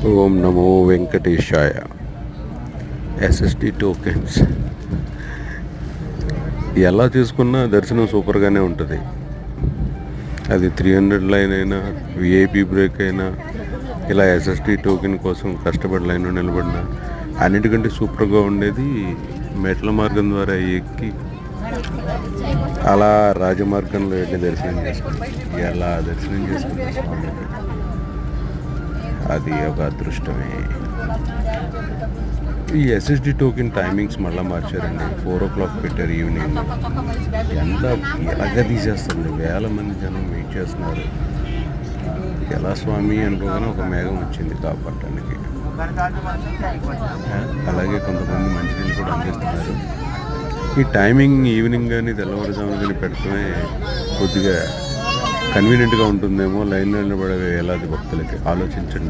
ఓం నమో వెంకటేశాయ. SSD tokens ఎలా తీసుకున్నా దర్శనం సూపర్గానే ఉంటుంది. అది త్రీ హండ్రెడ్ లైన్ అయినా విఐపి బ్రేక్ అయినా ఇలా ఎస్ఎస్టీ టోకెన్ కోసం కష్టపడి లైన్లో నిలబడిన అన్నిటికంటే సూపర్గా ఉండేది మెట్ల మార్గం ద్వారా ఎక్కి అలా రాజమార్గంలో వెళ్ళి దర్శనం చేసుకుంటాం ఎలా దర్శనం చేసుకుంటాం అది ఒక అదృష్టమే. ఈ ఎస్ఎస్డి టోకెన్ టైమింగ్స్ మళ్ళీ మార్చారండి. ఫోర్ ఓ క్లాక్ పెట్టారు ఈవినింగ్ ఎంత ఎలాగ తీసేస్తుంది? వేల మంది జనం వెయిట్ చేస్తున్నారు. ఎలా స్వామి అనుకోగానే ఒక మేఘం వచ్చింది కాపాడటానికి. అలాగే కొంతమంది మంచినీళ్ళు కూడా అందిస్తున్నారు. ఈ టైమింగ్ ఈవినింగ్ కానీ తెల్లవారుజామున కానీ పెడతమే కొద్దిగా కన్వీనియంట్గా ఉంటుందేమో లైన్లో నిలబడే వేలాది భక్తులకి. ఆలోచించండి.